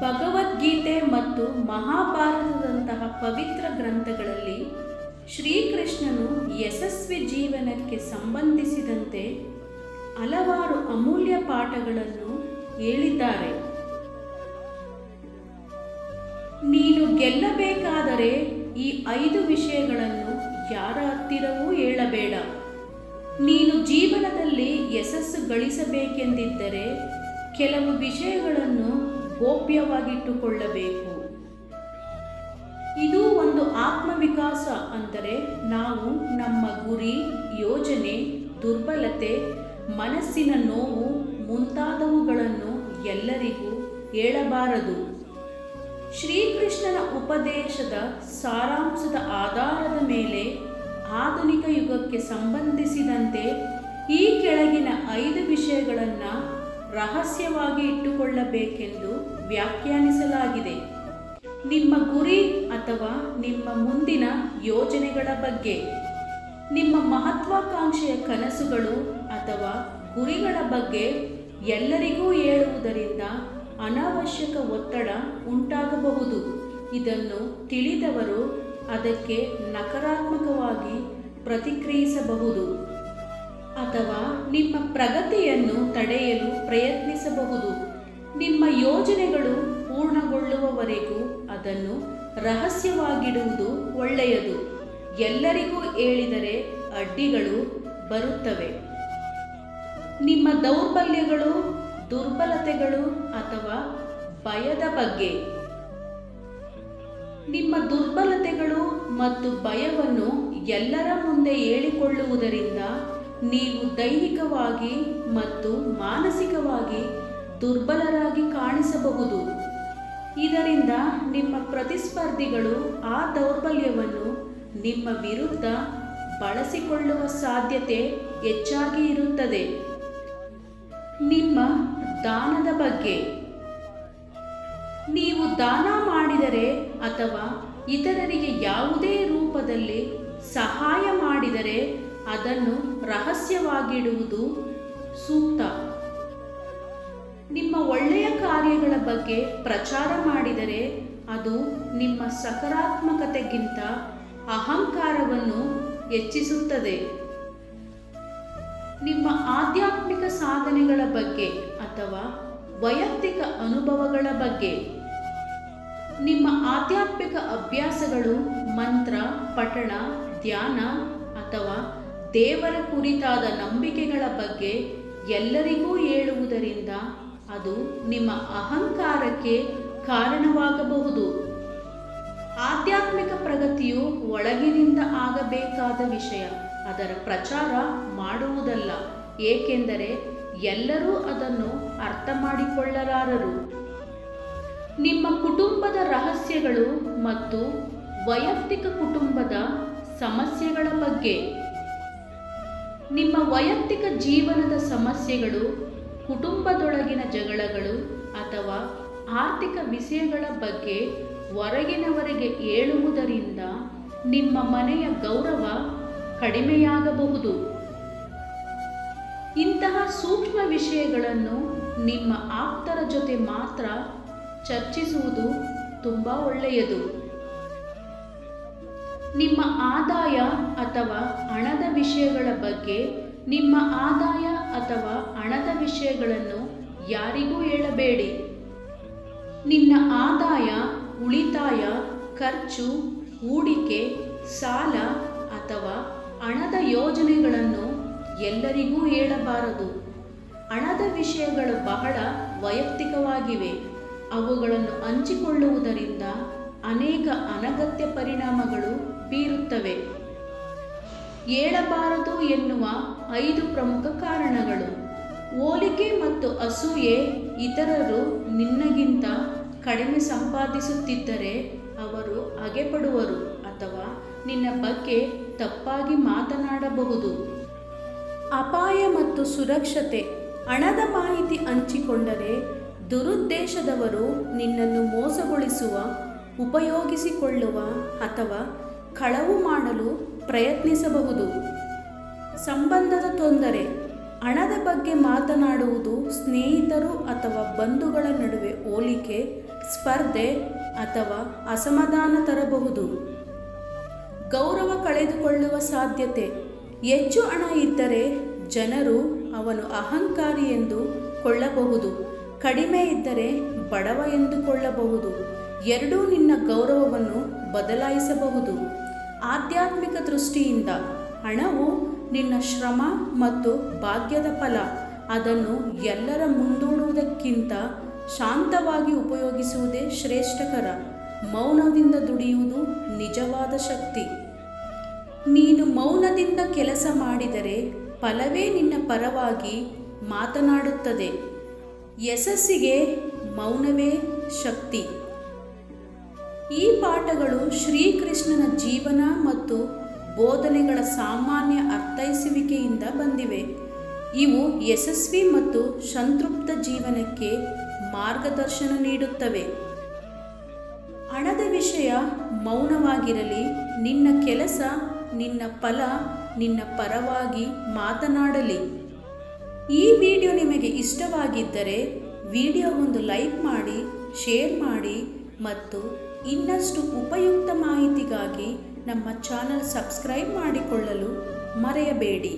ಭಗವದ್ಗೀತೆ ಮತ್ತು ಮಹಾಭಾರತದಂತಹ ಪವಿತ್ರ ಗ್ರಂಥಗಳಲ್ಲಿ ಶ್ರೀಕೃಷ್ಣನು ಯಶಸ್ವಿ ಜೀವನಕ್ಕೆ ಸಂಬಂಧಿಸಿದಂತೆ ಹಲವಾರು ಅಮೂಲ್ಯ ಪಾಠಗಳನ್ನು ಹೇಳಿದ್ದಾರೆ. ನೀನು ಗೆಲ್ಲಬೇಕಾದರೆ ಈ ಐದು ವಿಷಯಗಳನ್ನು ಯಾರ ಹತ್ತಿರವೂ ಹೇಳಬೇಡ. ನೀನು ಜೀವನದಲ್ಲಿ ಯಶಸ್ಸು ಗಳಿಸಬೇಕೆಂದಿದ್ದರೆ ಕೆಲವು ವಿಷಯಗಳನ್ನು ಗೋಪ್ಯವಾಗಿಟ್ಟುಕೊಳ್ಳಬೇಕು. ಇದು ಒಂದು ಆತ್ಮವಿಕಾಸ ಅಂದರೆ ನಾವು ನಮ್ಮ ಗುರಿ, ಯೋಜನೆ, ದುರ್ಬಲತೆ, ಮನಸ್ಸಿನ ನೋವು ಮುಂತಾದವುಗಳನ್ನು ಎಲ್ಲರಿಗೂ ಹೇಳಬಾರದು. ಶ್ರೀಕೃಷ್ಣನ ಉಪದೇಶದ ಸಾರಾಂಶದ ಆಧಾರದ ಮೇಲೆ ಆಧುನಿಕ ಯುಗಕ್ಕೆ ಸಂಬಂಧಿಸಿದಂತೆ ಈ ಕೆಳಗಿನ ಐದು ವಿಷಯಗಳನ್ನು ರಹಸ್ಯವಾಗಿ ಇಟ್ಟುಕೊಳ್ಳಬೇಕೆಂದು ವ್ಯಾಖ್ಯಾನಿಸಲಾಗಿದೆ. ನಿಮ್ಮ ಗುರಿ ಅಥವಾ ನಿಮ್ಮ ಮುಂದಿನ ಯೋಜನೆಗಳ ಬಗ್ಗೆ. ನಿಮ್ಮ ಮಹತ್ವಾಕಾಂಕ್ಷೆಯ ಕನಸುಗಳು ಅಥವಾ ಗುರಿಗಳ ಬಗ್ಗೆ ಎಲ್ಲರಿಗೂ ಹೇಳುವುದರಿಂದ ಅನಾವಶ್ಯಕ ಒತ್ತಡ ಉಂಟಾಗಬಹುದು. ಇದನ್ನು ತಿಳಿದವರು ಅದಕ್ಕೆ ನಕಾರಾತ್ಮಕವಾಗಿ ಪ್ರತಿಕ್ರಿಯಿಸಬಹುದು. ಅಥವಾ ನಿಮ್ಮ ಪ್ರಗತಿಯನ್ನು ತಡೆಯಲು ಪ್ರಯತ್ನಿಸಬಹುದು. ನಿಮ್ಮ ಯೋಜನೆಗಳು ಪೂರ್ಣಗೊಳ್ಳುವವರೆಗೂ ಅದನ್ನು ರಹಸ್ಯವಾಗಿಡುವುದು ಒಳ್ಳೆಯದು. ಎಲ್ಲರಿಗೂ ಹೇಳಿದರೆ ಅಡ್ಡಿಗಳು ಬರುತ್ತವೆ. ನಿಮ್ಮ ದೌರ್ಬಲ್ಯಗಳು, ದುರ್ಬಲತೆಗಳು ಅಥವಾ ಭಯದ ಬಗ್ಗೆ. ನಿಮ್ಮ ದುರ್ಬಲತೆಗಳು ಮತ್ತು ಭಯವನ್ನು ಎಲ್ಲರ ಮುಂದೆ ಹೇಳಿಕೊಳ್ಳುವುದರಿಂದ ನೀವು ದೈಹಿಕವಾಗಿ ಮತ್ತು ಮಾನಸಿಕವಾಗಿ ದುರ್ಬಲರಾಗಿ ಕಾಣಿಸಬಹುದು. ಇದರಿಂದ ನಿಮ್ಮ ಪ್ರತಿಸ್ಪರ್ಧಿಗಳು ಆ ದೌರ್ಬಲ್ಯವನ್ನು ನಿಮ್ಮ ವಿರುದ್ಧ ಬಳಸಿಕೊಳ್ಳುವ ಸಾಧ್ಯತೆ ಹೆಚ್ಚಾಗಿ ಇರುತ್ತದೆ. ನಿಮ್ಮ ದಾನದ ಬಗ್ಗೆ. ನೀವು ದಾನ ಮಾಡಿದರೆ ಅಥವಾ ಇತರರಿಗೆ ಯಾವುದೇ ರೂಪದಲ್ಲಿ ಸಹಾಯ ಮಾಡಿದರೆ ಅದನ್ನು ರಹಸ್ಯವಾಗಿಡುವುದು ಸೂಕ್ತ. ನಿಮ್ಮ ಒಳ್ಳೆಯ ಕಾರ್ಯಗಳ ಬಗ್ಗೆ ಪ್ರಚಾರ ಮಾಡಿದರೆ ಅದು ನಿಮ್ಮ ಸಕಾರಾತ್ಮಕತೆಗಿಂತ ಅಹಂಕಾರವನ್ನು ಹೆಚ್ಚಿಸುತ್ತದೆ. ನಿಮ್ಮ ಆಧ್ಯಾತ್ಮಿಕ ಸಾಧನೆಗಳ ಬಗ್ಗೆ ಅಥವಾ ವೈಯಕ್ತಿಕ ಅನುಭವಗಳ ಬಗ್ಗೆ. ನಿಮ್ಮ ಆಧ್ಯಾತ್ಮಿಕ ಅಭ್ಯಾಸಗಳು ಮಂತ್ರ, ಪಠಣ, ಧ್ಯಾನ ಅಥವಾ ದೇವರ ಕುರಿತಾದ ನಂಬಿಕೆಗಳ ಬಗ್ಗೆ ಎಲ್ಲರಿಗೂ ಹೇಳುವುದರಿಂದ ಅದು ನಿಮ್ಮ ಅಹಂಕಾರಕ್ಕೆ ಕಾರಣವಾಗಬಹುದು. ಆಧ್ಯಾತ್ಮಿಕ ಪ್ರಗತಿಯು ಒಳಗಿನಿಂದ ಆಗಬೇಕಾದ ವಿಷಯ. ಅದರ ಪ್ರಚಾರ ಮಾಡುವುದಲ್ಲ, ಏಕೆಂದರೆ ಎಲ್ಲರೂ ಅದನ್ನು ಅರ್ಥ ಮಾಡಿಕೊಳ್ಳಲಾರರು ನಿಮ್ಮ ಕುಟುಂಬದ ರಹಸ್ಯಗಳು ಮತ್ತು ವೈಯಕ್ತಿಕ ಕುಟುಂಬದ ಸಮಸ್ಯೆಗಳ ಬಗ್ಗೆ ನಿಮ್ಮ ವೈಯಕ್ತಿಕ ಜೀವನದ ಸಮಸ್ಯೆಗಳು, ಕುಟುಂಬದೊಳಗಿನ ಜಗಳಗಳು ಅಥವಾ ಆರ್ಥಿಕ ವಿಷಯಗಳ ಬಗ್ಗೆ ಹೊರಗಿನವರಿಗೆ ಹೇಳುವುದರಿಂದ ನಿಮ್ಮ ಮನೆಯ ಗೌರವ ಕಡಿಮೆಯಾಗಬಹುದು. ಇಂತಹ ಸೂಕ್ಷ್ಮ ವಿಷಯಗಳನ್ನು ನಿಮ್ಮ ಆಪ್ತರ ಜೊತೆ ಮಾತ್ರ ಚರ್ಚಿಸುವುದು ತುಂಬ ಒಳ್ಳೆಯದು. ನಿಮ್ಮ ಆದಾಯ ಅಥವಾ ಹಣದ ವಿಷಯಗಳ ಬಗ್ಗೆ, ನಿಮ್ಮ ಆದಾಯ ಅಥವಾ ಹಣದ ವಿಷಯಗಳನ್ನು ಯಾರಿಗೂ ಹೇಳಬೇಡಿ. ನಿನ್ನ ಆದಾಯ, ಉಳಿತಾಯ, ಖರ್ಚು, ಹೂಡಿಕೆ, ಸಾಲ ಅಥವಾ ಹಣದ ಯೋಜನೆಗಳನ್ನು ಎಲ್ಲರಿಗೂ ಹೇಳಬಾರದು. ಹಣದ ವಿಷಯಗಳು ಬಹಳ ವೈಯಕ್ತಿಕವಾಗಿವೆ. ಅವುಗಳನ್ನು ಹಂಚಿಕೊಳ್ಳುವುದರಿಂದ ಅನೇಕ ಅನಗತ್ಯ ಪರಿಣಾಮಗಳು ಬೀರುತ್ತವೆ. ಹೇಳಬಾರದು ಎನ್ನುವ ಐದು ಪ್ರಮುಖ ಕಾರಣಗಳು. ಹೋಲಿಕೆ ಮತ್ತು ಅಸೂಯೆ ಇತರರು ನಿನ್ನಗಿಂತ ಕಡಿಮೆ ಸಂಪಾದಿಸುತ್ತಿದ್ದರೆ ಅವರು ಹಗೆಪಡುವರು ಅಥವಾ ನಿನ್ನ ಬಗ್ಗೆ ತಪ್ಪಾಗಿ ಮಾತನಾಡಬಹುದು. ಅಪಾಯ ಮತ್ತು ಸುರಕ್ಷತೆ. ಹಣದ ಮಾಹಿತಿ ಹಂಚಿಕೊಂಡರೆ ದುರುದ್ದೇಶದವರು ನಿನ್ನನ್ನು ಮೋಸಗೊಳಿಸುವ, ಉಪಯೋಗಿಸಿಕೊಳ್ಳುವ ಅಥವಾ ಕಳವು ಮಾಡಲು ಪ್ರಯತ್ನಿಸಬಹುದು. ಸಂಬಂಧದ ತೊಂದರೆ, ಹಣದ ಬಗ್ಗೆ ಮಾತನಾಡುವುದು ಸ್ನೇಹಿತರು ಅಥವಾ ಬಂಧುಗಳ ನಡುವೆ ಹೋಲಿಕೆ, ಸ್ಪರ್ಧೆ ಅಥವಾ ಅಸಮಾಧಾನ ತರಬಹುದು. ಗೌರವ ಕಳೆದುಕೊಳ್ಳುವ ಸಾಧ್ಯತೆ, ಹೆಚ್ಚು ಹಣ ಇದ್ದರೆ ಜನರು ಅವನು ಅಹಂಕಾರಿ ಎಂದು ಕೊಳ್ಳಬಹುದು, ಕಡಿಮೆ ಇದ್ದರೆ ಬಡವ ಎಂದುಕೊಳ್ಳಬಹುದು. ಎರಡೂ ನಿನ್ನ ಗೌರವವನ್ನು ಬದಲಾಯಿಸಬಹುದು. ಆಧ್ಯಾತ್ಮಿಕ ದೃಷ್ಟಿಯಿಂದ ಹಣವು ನಿನ್ನ ಶ್ರಮ ಮತ್ತು ಭಾಗ್ಯದ ಫಲ. ಅದನ್ನು ಎಲ್ಲರ ಮುಂದೂಡುವುದಕ್ಕಿಂತ ಶಾಂತವಾಗಿ ಉಪಯೋಗಿಸುವುದೇ ಶ್ರೇಷ್ಠಕರ. ಮೌನದಿಂದ ದುಡಿಯುವುದು ನಿಜವಾದ ಶಕ್ತಿ. ನೀನು ಮೌನದಿಂದ ಕೆಲಸ ಮಾಡಿದರೆ ಫಲವೇ ನಿನ್ನ ಪರವಾಗಿ ಮಾತನಾಡುತ್ತದೆ. ಯಶಸ್ಸಿಗೆ ಮೌನವೇ ಶಕ್ತಿ. ಈ ಪಾಠಗಳು ಜೀವನ ಮತ್ತು ಬೋಧನೆಗಳ ಸಾಮಾನ್ಯ ಅರ್ಥೈಸುವಿಕೆಯಿಂದ ಬಂದಿವೆ. ಇವು ಯಶಸ್ವಿ ಮತ್ತು ಸಂತೃಪ್ತ ಜೀವನಕ್ಕೆ ಮಾರ್ಗದರ್ಶನ ನೀಡುತ್ತವೆ. ಹಣದ ವಿಷಯ ಮೌನವಾಗಿರಲಿ, ನಿನ್ನ ಕೆಲಸ, ನಿನ್ನ ಫಲ, ನಿನ್ನ ಪರವಾಗಿ ಮಾತನಾಡಲಿ. ಈ ವಿಡಿಯೋ ನಿಮಗೆ ಇಷ್ಟವಾಗಿದ್ದರೆ ವಿಡಿಯೋ ಒಂದು ಲೈಕ್ ಮಾಡಿ, ಶೇರ್ ಮಾಡಿ ಮತ್ತು ಇನ್ನಷ್ಟು ಉಪಯುಕ್ತ ಮಾಹಿತಿಗಾಗಿ ನಮ್ಮ ಚಾನಲ್ ಸಬ್ಸ್ಕ್ರೈಬ್ ಮಾಡಿಕೊಳ್ಳಲು ಮರೆಯಬೇಡಿ.